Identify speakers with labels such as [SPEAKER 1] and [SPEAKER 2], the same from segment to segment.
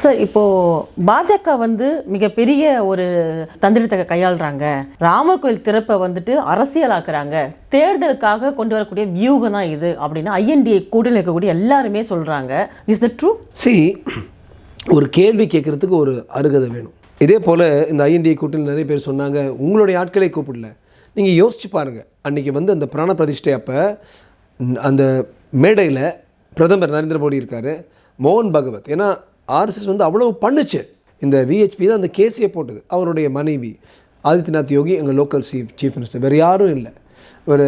[SPEAKER 1] Sir இப்போ பாஜக வந்து மிகப்பெரிய ஒரு தந்திரத்தை கையாளுறாங்க. ராமர் கோயில் திறப்பை வந்துட்டு அரசியலாக்குறாங்க. தேர்தலுக்காக கொண்டு வரக்கூடிய வியூகம் தான் இது அப்படின்னு ஐஎன்டிஏ கூட்டணியில் இருக்கக்கூடிய எல்லாருமே சொல்கிறாங்க இஸ் த ட்ரூ
[SPEAKER 2] சி ஒரு கேள்வி கேட்குறதுக்கு ஒரு அருகதை வேணும். இதே போல் இந்த ஐஎன்டிஏ கூட்டத்தில் நிறைய பேர் சொன்னாங்க உங்களுடைய ஆட்களை கூப்பிடல. நீங்கள் யோசிச்சு பாருங்கள் அன்றைக்கி வந்து அந்த பிராண பிரதிஷ்டை அப்போ அந்த மேடையில் பிரதமர் நரேந்திர மோடி இருக்கார். மோகன் பகவத். ஏன்னா ஆர்எஸ்எஸ் வந்து அவ்வளோ பண்ணுச்சு. இந்த விஹெச்பி தான் அந்த கேஸையே போட்டது. அவருடைய மனைவி ஆதித்யநாத் யோகி எங்கள் லோக்கல் சீஃப் சீஃப் மினிஸ்டர் வேறு யாரும் இல்லை. ஒரு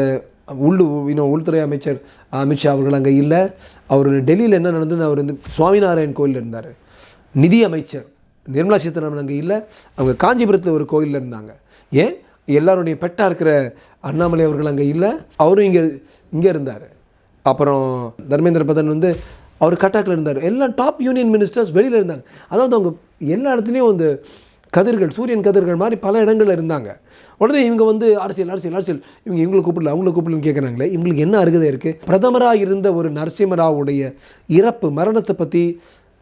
[SPEAKER 2] உள்ளு இன்னும் உள்துறை அமைச்சர் அமித்ஷா அவர்கள் அங்கே இல்லை. அவர் டெல்லியில் என்ன நடந்ததுன்னு அவர் வந்து சுவாமிநாராயண் கோயிலில் இருந்தார். நிதி அமைச்சர் நிர்மலா சீதாராமன் அங்கே இல்லை. அவங்க காஞ்சிபுரத்தில் ஒரு கோயிலில் இருந்தாங்க. ஏன்? எல்லாருடைய பெட்டாக இருக்கிற அண்ணாமலை அவர்கள் அங்கே இல்லை. அவரும் இங்கே இங்கே இருந்தார். அப்புறம் தர்மேந்திர பிரதான் வந்து அவர் கட்டாக்கில் இருந்தார். எல்லா டாப் யூனியன் மினிஸ்டர்ஸ் வெளியில் இருந்தாங்க. அதாவது அவங்க எல்லா இடத்துலையும் வந்து கதிர்கள் சூரியன் கதிர்கள் மாதிரி பல இடங்களில் இருந்தாங்க. உடனே இவங்க வந்து அரசியல் அரசியல் அரசியல். இவங்க இவங்களை கூப்பிடல அவங்கள கூப்பிடலன்னு கேட்குறாங்களே இவங்களுக்கு என்ன அருகதை இருக்குது பிரதமராக இருந்த ஒரு நரசிம்மராவுடைய இறப்பு மரணத்தை பற்றி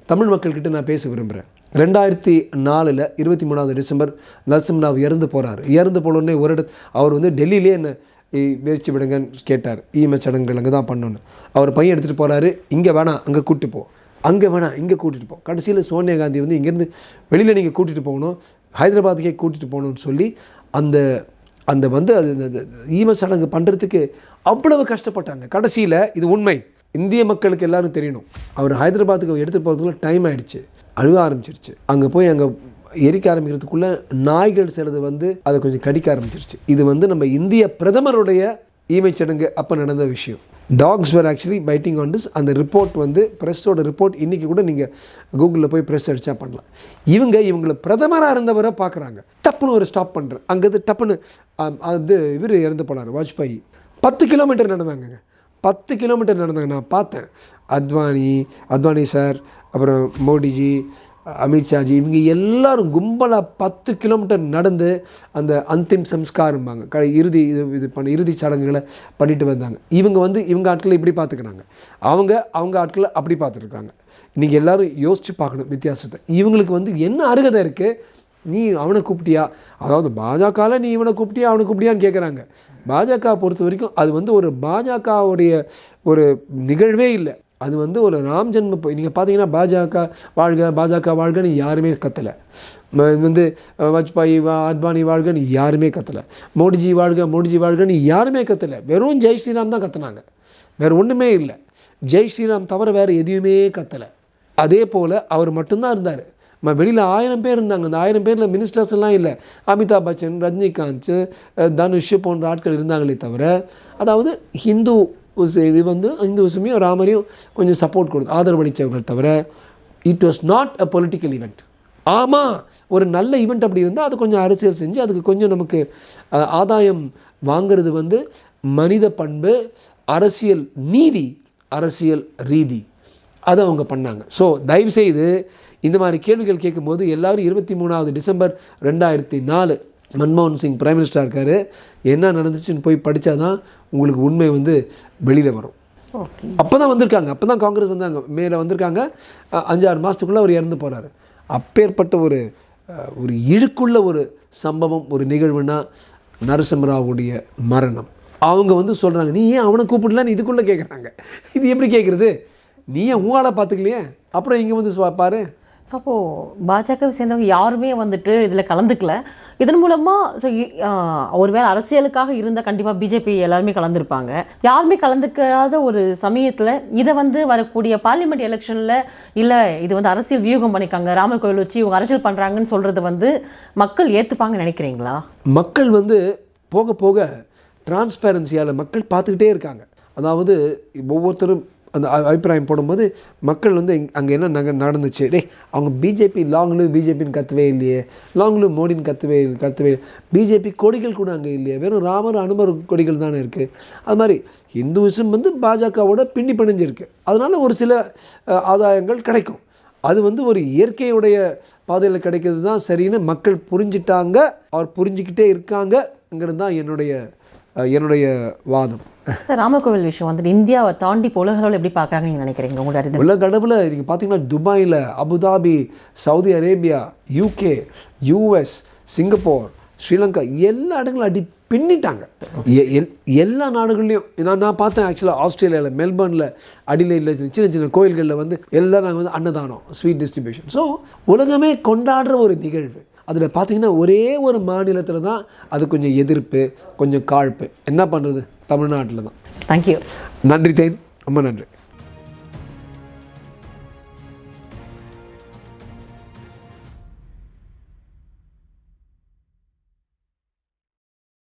[SPEAKER 2] தமிழ் மக்கள்கிட்ட நான் பேச விரும்புகிறேன் ரெண்டாயிரத்தி நாலில் இருபத்தி மூணாவது டிசம்பர் நரசிம்மராவ் இறந்து போகிறார் இறந்து போனோடனே ஒரு இடத்து அவர் வந்து டெல்லியிலே என்ன வேர்ச்சி விடுங்கன்னு கேட்டார். ஈம சடங்குகள் அங்கே தான் பண்ணணும். அவர் பையன் எடுத்துகிட்டு போகிறாரு இங்கே வேணாம் அங்கே கூட்டி போ. அங்கே வேணாம் இங்கே கூட்டிகிட்டு போ. கடைசியில் சோனியா காந்தி வந்து இங்கேருந்து வெளியில் நீங்கள் கூட்டிகிட்டு போகணும். ஹைதராபாத்துக்கே கூட்டிகிட்டு போகணும்னு சொல்லி அந்த அந்த வந்து அது அந்த- ஈம சடங்கு பண்ணுறதுக்கு அவ்வளவு கஷ்டப்பட்டாங்க. கடைசியில் இது உண்மை. இந்திய மக்களுக்கு எல்லாரும் தெரியணும். அவர் ஹைதராபாத்துக்கு எடுத்துகிட்டு போகிறதுக்குள்ள டைம் ஆகிடுச்சு அழுக ஆரம்பிச்சிருச்சு. அங்கே போய் அங்கே எரிக்க ஆரம்பிக்கிறதுக்குள்ள நாய்கள் சிலது வந்து அதை கொஞ்சம் கடிக்க ஆரம்பிச்சிருச்சு. இது வந்து நம்ம இந்திய பிரதமருடைய ஈமைச் சடங்கு அப்போ நடந்த விஷயம். Dogs were actually fighting on this அந்த ரிப்போர்ட் வந்து ப்ரெஸ்ஸோட ரிப்போர்ட் இன்றைக்கி கூட நீங்கள் கூகுளில் போய் ப்ரெஸ் அடித்தா பண்ணலாம். இவங்க இவங்களை பிரதமராக இருந்தவரை பார்க்குறாங்க டப்புன்னு ஒரு ஸ்டாப் பண்ணுறேன் அங்கேருந்து டப்புன்னு அது இவர் இறந்து போனார் வாஜ்பாய். பத்து கிலோமீட்டர் நடந்தாங்கங்க. பத்து கிலோமீட்டர் நடந்தாங்க. நான் பார்த்தேன். அத்வானி அத்வானி சார் அப்புறம் மோடிஜி அமித்ஷாஜி இவங்க எல்லாரும் கும்பலாக பத்து கிலோமீட்டர் நடந்து அந்த அந்திம் சம்ஸ்காரம்பாங்க. க இறுதி இது இது பண்ண இறுதி சடங்குகளை பண்ணிட்டு வந்தாங்க. இவங்க வந்து இவங்க ஆட்களை இப்படி பார்த்துக்கிறாங்க. அவங்க அவங்க ஆட்களை அப்படி பார்த்துருக்காங்க நீங்கள் எல்லோரும் யோசித்து பார்க்கணும் வித்தியாசத்தை. இவங்களுக்கு வந்து என்ன அருகதை இருக்குது நீ அவனை கூப்பிட்டியா? அதாவது பாஜகவில் நீ இவனை கூப்பிட்டியா அவனை கூப்பிட்டியான்னு கேட்குறாங்க பாஜக பொறுத்த வரைக்கும் அது வந்து ஒரு பாஜகவுடைய ஒரு நிகழ்வே இல்லை. அது வந்து ஒரு ராம் ஜென்ம நீங்கள் பார்த்தீங்கன்னா பாஜக வாழ்க பாஜக வாழ்கன்னு யாருமே கத்தலை. இது வந்து வாஜ்பாய் வா அத்வானி வாழ்கன்னு யாருமே கத்தலை. மோடிஜி வாழ்க மோடிஜி வாழ்கன்னு யாருமே கத்தலை. வெறும் ஜெய் ஸ்ரீராம் தான் கத்துனாங்க. வேறு ஒன்றுமே இல்லை. ஜெய் ஸ்ரீராம் தவிர வேறு எதையுமே கத்தலை. அதே போல் அவர் மட்டும்தான் இருந்தார். வெளியில் ஆயிரம் பேர் இருந்தாங்க. அந்த ஆயிரம் பேரில் மினிஸ்டர்ஸ் எல்லாம் இல்லை. அமிதாப் பச்சன் ரஜினிகாந்த் தனுஷ் போன்ற ஆட்கள் இருந்தாங்களே தவிர அதாவது ஹிந்து இது வந்து இந்துவிசமையும் ராமரையும் கொஞ்சம் சப்போர்ட் கொடுத்து ஆதரவளித்தவர்கள் தவிர it was not a political event ஆமாம் ஒரு நல்ல ஈவெண்ட் அப்படி இருந்தால் அது கொஞ்சம் அரசியல் செஞ்சு அதுக்கு கொஞ்சம் நமக்கு ஆதாயம் வாங்குறது வந்து மனித பண்பு அரசியல் நீதி அரசியல் ரீதி. அதை அவங்க பண்ணாங்க. ஸோ தயவுசெய்து இந்த மாதிரி கேள்விகள் கேட்கும்போது எல்லோரும் இருபத்தி மூணாவது டிசம்பர் ரெண்டாயிரத்தி நாலு மன்மோகன் சிங் பிரைம் மினிஸ்டராக இருக்கார். என்ன நடந்துச்சுன்னு போய் படித்தாதான் உங்களுக்கு உண்மை வந்து வெளியில் வரும். அப்போ தான் வந்திருக்காங்க. அப்போ தான் காங்கிரஸ் வந்தாங்க. மேலே வந்திருக்காங்க. அஞ்சாறு மாதத்துக்குள்ளே அவர் இறந்து போகிறாரு அப்பேற்பட்ட ஒரு ஒரு இழுக்குள்ள ஒரு சம்பவம் ஒரு நிகழ்வுனா நரசிம்மராவுடைய மரணம். அவங்க வந்து சொல்கிறாங்க நீ ஏன் அவனை கூப்பிடலன்னு இதுக்குள்ளே கேட்குறாங்க இது எப்படி கேட்குறது நீ ஏன் உங்கால பார்த்துக்கலையே? அப்புறம் இங்கே வந்து பாரு.
[SPEAKER 1] ஸோ அப்போது பாஜகவை சேர்ந்தவங்க யாருமே வந்துட்டு இதில் கலந்துக்கல. இதன் மூலமாக ஸோ ஒருவேளை அரசியலுக்காக இருந்தால் கண்டிப்பாக பிஜேபி எல்லாருமே கலந்துருப்பாங்க. யாருமே கலந்துக்காத ஒரு சமயத்தில் இதை வந்து வரக்கூடிய பார்லிமெண்ட் எலெக்ஷனில் இல்லை இது வந்து அரசியல் வியூகம் பண்ணிக்காங்க ராமர் கோயில் வச்சு இவங்க அரசியல் பண்ணுறாங்கன்னு சொல்கிறது வந்து மக்கள் ஏற்றுப்பாங்கன்னு நினைக்கிறீங்களா?
[SPEAKER 2] மக்கள் வந்து போக போக டிரான்ஸ்பேரன்சியால் மக்கள் பார்த்துக்கிட்டே இருக்காங்க. அதாவது ஒவ்வொருத்தரும் அந்த அபிப்பிராயம் போடும்போது மக்கள் வந்து அங்கே என்ன நக நடந்துச்சு? டேய் அவங்க பிஜேபி லாங்லு பிஜேபின்னு கத்தவே இல்லையே. லாங்லு மோடின்னு கத்தவே கத்தவே பிஜேபி கொடிகள் கூட அங்கே இல்லையே. வெறும் ராமர் அனுமர் கொடிகள் தானே இருக்குது அது மாதிரி இந்துவிசம் வந்து பாஜகவோட பின்னி பிணைஞ்சிருக்கு. அதனால் ஒரு சில ஆதாயங்கள் கிடைக்கும். அது வந்து ஒரு இயற்கையுடைய பாதையில் கிடைக்கிறது தான் சரின்னு மக்கள் புரிஞ்சிட்டாங்க. அவர் புரிஞ்சுக்கிட்டே இருக்காங்கங்கிறது தான் என்னுடைய என்னுடைய வாதம்.
[SPEAKER 1] சார் ராமகோவில் விஷயம் வந்துட்டு இந்தியாவை தாண்டி இப்போ உலக அளவில் எப்படி பார்க்குறாங்க நீங்கள் நினைக்கிறீங்க? உங்களோட அறிவு.
[SPEAKER 2] உலக அளவில் நீங்கள் பார்த்தீங்கன்னா துபாயில் Abu Dhabi Saudi Arabia UK US Singapore Sri Lanka எல்லா இடங்களும் அடி பின்னிட்டாங்க. எல்லா நாடுகள்லையும் நான் நான் பார்த்தேன் ஆக்சுவலாக ஆஸ்திரேலியாவில் மெல்பர்னில் அடிலையில் சின்ன சின்ன கோயில்களில் வந்து எல்லாம் நாங்கள் வந்து அன்னதானம் ஸ்வீட் டிஸ்ட்ரிபியூஷன் ஸோ உலகமே கொண்டாடுற ஒரு நிகழ்வு. அதில் பார்த்தீங்கன்னா ஒரே ஒரு மாநிலத்தில் தான் அது கொஞ்சம் எதிர்ப்பு கொஞ்சம் காழ்ப்பு. என்ன பண்ணுறது தமிழ்நாட்டில் தான்
[SPEAKER 1] தேங்க்யூ
[SPEAKER 2] நன்றி தேன். ரொம்ப நன்றி.